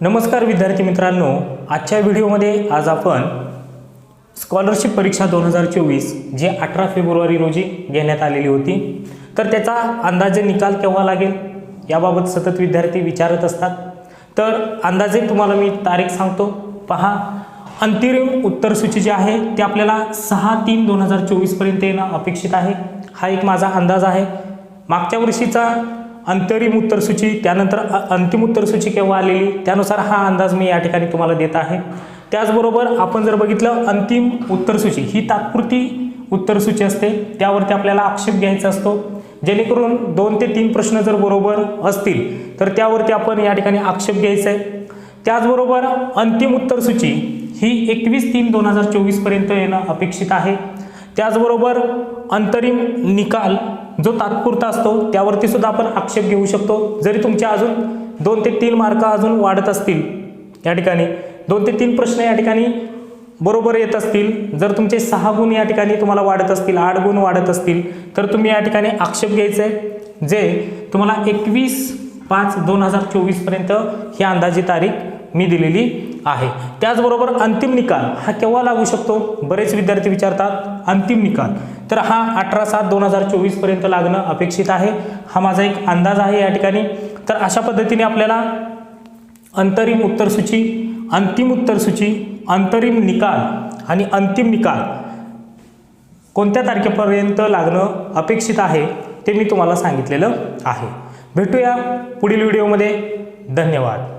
नमस्कार विद्यार्थी मित्रांनो आजच्या व्हिडिओमध्ये आज आपण स्कॉलरशिप परीक्षा दोन हजार चोवीस जी अठरा फेब्रुवारी रोजी घेण्यात आलेली होती. तर त्याचा अंदाजे निकाल केव्हा लागेल? याबाबत सतत विद्यार्थी विचारत असतात. तर अंदाजे तुम्हाला मी तारीख सांगतो. पहा अंतिम उत्तरसूची जी आहे ती आपल्याला सहा तीन दोन हजार चोवीसपर्यंत येणं अपेक्षित आहे. हा एक माझा अंदाज आहे. मागच्या वर्षीचा अंतरिम उत्तरसूची त्यानंतर अंतिम उत्तरसूची केव्हा आलेली त्यानुसार हा अंदाज मी या ठिकाणी तुम्हाला देत आहे. त्याचबरोबर आपण जर बघितलं अंतिम उत्तरसूची ही तात्पुरती उत्तरसूची असते. त्यावरती आपल्याला आक्षेप घ्यायचा असतो. जेणेकरून दोन ते तीन प्रश्न जर बरोबर असतील तर त्यावरती आपण या ठिकाणी आक्षेप घ्यायचा आहे. त्याचबरोबर अंतिम उत्तरसूची ही एकवीस तीन दोन हजार चोवीसपर्यंत येणं अपेक्षित आहे. त्याचबरोबर अंतरिम निकाल जो तात्पुरता असतो त्यावरती सुद्धा आपण आक्षेप घेऊ शकतो. जरी तुमचे अजून दोन ते तीन मार्क अजून वाढत असतील या ठिकाणी दोन ते तीन प्रश्न या ठिकाणी बरोबर येत असतील जर तुमचे सहा गुण या ठिकाणी तुम्हाला वाढत असतील आठ गुण वाढत असतील तर तुम्ही या ठिकाणी आक्षेप घ्यायचे आहे जे तुम्हाला एकवीस पाच दोन हजार चोवीसपर्यंत ही अंदाजी तारीख मी दिलेली आहे. त्याचबरोबर अंतिम निकाल हा केव्हा लागू शकतो? बरेच विद्यार्थी विचारतात अंतिम निकाल. तर हा अठरा सात दोन हजार चोवीसपर्यंत लागणं अपेक्षित आहे. हा माझा एक अंदाज आहे या ठिकाणी. तर अशा पद्धतीने आपल्याला अंतरिम उत्तरसूची अंतिम उत्तरसूची अंतरिम निकाल आणि अंतिम निकाल कोणत्या तारखेपर्यंत लागणं अपेक्षित आहे ते मी तुम्हाला सांगितलेलं आहे. भेटूया पुढील व्हिडिओमध्ये. धन्यवाद.